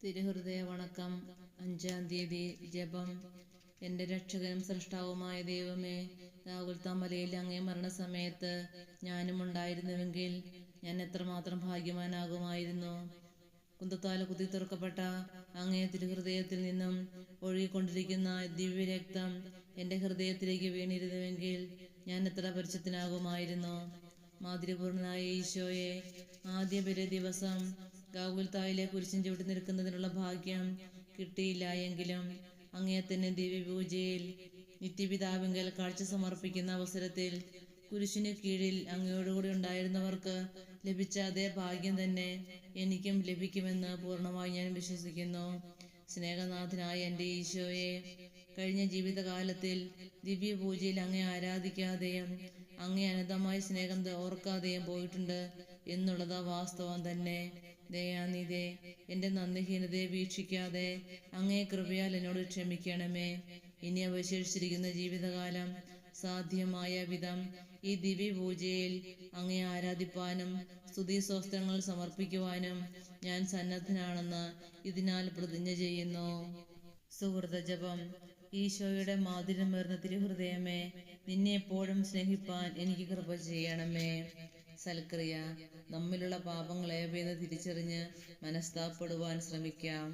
തിരുഹൃദയ വണക്കം. അഞ്ചാം തീയതി ജപം. എന്റെ രക്ഷകനും സൃഷ്ടാവുമായ ദൈവമേ രാഹുൽത്താമലയിൽ അങ്ങേ മരണസമയത്ത് ഞാനും ഉണ്ടായിരുന്നുവെങ്കിൽ ഞാൻ എത്രമാത്രം ഭാഗ്യവാനാകുമായിരുന്നു. കുന്തത്താല കുത്തി തുറക്കപ്പെട്ട അങ്ങേ തിരുഹൃദയത്തിൽ നിന്നും ഒഴുകിക്കൊണ്ടിരിക്കുന്ന ദിവ്യരക്തം എന്റെ ഹൃദയത്തിലേക്ക് വീണിരുന്നുവെങ്കിൽ ഞാൻ എത്ര പരിശുദ്ധനാകുമായിരുന്നു മാതിരിപൂർണനായ ഈശോയെ ആദ്യ ദിവസം ഗാഗുൽത്തായിലെ കുരിശിൻ ചുവട്ടി നിൽക്കുന്നതിനുള്ള ഭാഗ്യം കിട്ടിയില്ല എങ്കിലും അങ്ങേ ദിവ്യപൂജയിൽ നിത്യപിതാവിങ്കൽ കാഴ്ച സമർപ്പിക്കുന്ന അവസരത്തിൽ കുരിശിന് കീഴിൽ അങ്ങയോടുകൂടി ഉണ്ടായിരുന്നവർക്ക് ലഭിച്ച അതേ ഭാഗ്യം തന്നെ എനിക്കും ലഭിക്കുമെന്ന് പൂർണമായി ഞാൻ വിശ്വസിക്കുന്നു. സ്നേഹനാഥനായ എന്റെ ഈശോയെ കഴിഞ്ഞ ജീവിതകാലത്തിൽ ദിവ്യപൂജയിൽ അങ്ങേ ആരാധിക്കാതെയും അങ്ങേ അനന്തമായ സ്നേഹം ഓർക്കാതെയും പോയിട്ടുണ്ട് എന്നുള്ളത് വാസ്തവം തന്നെ. ദയാനിധേ എന്റെ നന്ദിഹീനതയെ വീക്ഷിക്കാതെ അങ്ങേ കൃപയാൽ എന്നോട് ക്ഷമിക്കണമേ. ഇനി അവശേഷിച്ചിരിക്കുന്ന ജീവിതകാലം സാധ്യമായ വിധം ഈ ദിവ്യപൂജയിൽ അങ്ങേ ആരാധിപ്പാനും സ്തുതി സ്വസ്ത്രങ്ങൾ സമർപ്പിക്കുവാനും ഞാൻ സന്നദ്ധനാണെന്ന് ഇതിനാൽ പ്രതിജ്ഞ ചെയ്യുന്നു. സുഹൃതജപം ഈശോയുടെ മാധുര്യമേർന്ന തിരുഹൃദയമേ നിന്നെ എപ്പോഴും സ്നേഹിപ്പാൻ എനിക്ക് കൃപ ചെയ്യണമേ. സൽക്രിയ. നമ്മിലുള്ള പാപങ്ങളെ തിരിച്ചറിഞ്ഞ് മനസ്താപ്പെടുവാൻ ശ്രമിക്കാം.